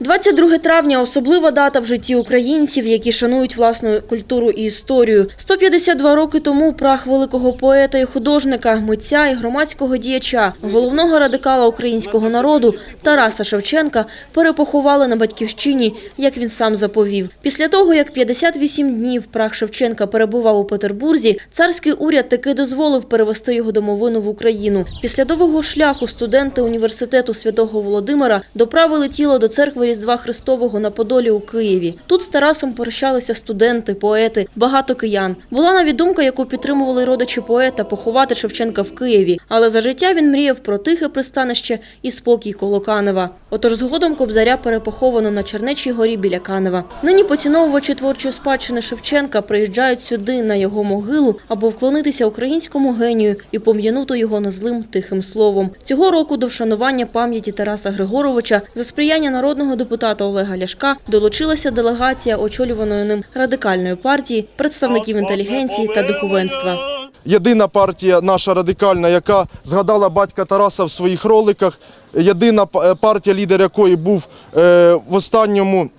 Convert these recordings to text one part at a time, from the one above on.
22 травня – особлива дата в житті українців, які шанують власну культуру і історію. 152 роки тому прах великого поета і художника, митця і громадського діяча, головного радикала українського народу Тараса Шевченка перепоховали на батьківщині, як він сам заповів. Після того, як 58 днів прах Шевченка перебував у Петербурзі, царський уряд таки дозволив перевести його домовину в Україну. Після довгого шляху студенти університету Святого Володимира доправили тіло до церкви Різдва Христового на Подолі у Києві. Тут з Тарасом прощалися студенти, поети, багато киян. Була навіть думка, яку підтримували родичі поета, поховати Шевченка в Києві. Але за життя він мріяв про тихе пристанище і спокій коло Канева. Отож згодом Кобзаря перепоховано на Чернечій горі біля Канева. Нині поціновувачі творчої спадщини Шевченка приїжджають сюди на його могилу, аби вклонитися українському генію і пом'янути його незлим тихим словом. Цього року до вшанування пам'яті Тараса Григоровича за сприяння народного депутата Олега Ляшка долучилася делегація очолюваної ним радикальної партії, представників інтелігенції та духовенства. Єдина партія наша радикальна, яка згадала батька Тараса в своїх роликах. Єдина е, партія, лідер якої був е, в останньому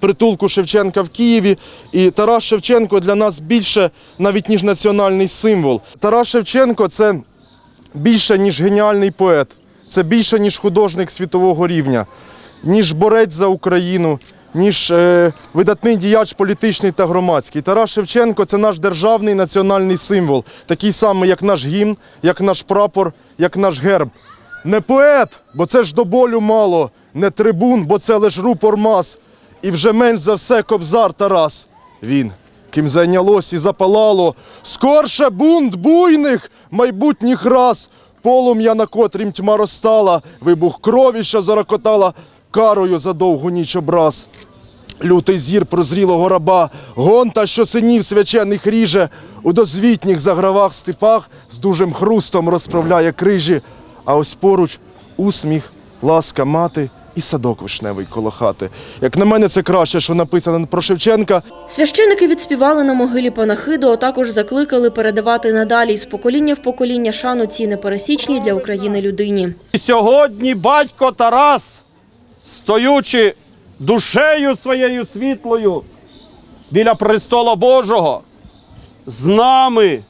притулку Шевченка в Києві. І Тарас Шевченко для нас більше навіть ніж національний символ. Тарас Шевченко це більше ніж геніальний поет, це більше ніж художник світового рівня, ніж борець за Україну, ніж е, видатний діяч політичний та громадський. Тарас Шевченко це наш державний національний символ, такий самий, як наш гімн, як наш прапор, як наш герб. Не поет, бо це ж до болю мало, не трибун, бо це лиш рупор мас. І вже менш за все кобзар Тарас. Він, ким зайнялось і запалало, скорше бунт буйних майбутніх рас, полум'я, на котрім тьма розстала, вибух крові, що зарокотала, карою за довгу ніч образ. Лютий зір прозрілого раба, гонта, що синів свячених ріже, у дозвітніх загравах степах з дужим хрустом розправляє крижі, а ось поруч усміх, ласка мати і садок вишневий коло хати. Як на мене, це краще, що написано про Шевченка. Священики відспівали на могилі панахиду, а також закликали передавати надалі з покоління в покоління шану цій непересічній для України людині. Сьогодні батько Тарас, стоючи душею своєю світлою біля престола Божого, з нами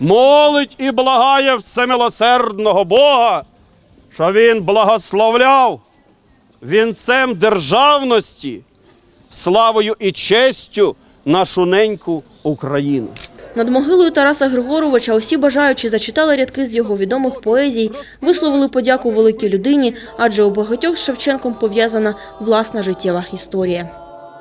молить і благає всемилосердного Бога, що Він благословляв вінцем державності, славою і честю нашу неньку Україну. Над могилою Тараса Григоровича усі бажаючі зачитали рядки з його відомих поезій, висловили подяку великій людині, адже у багатьох з Шевченком пов'язана власна життєва історія.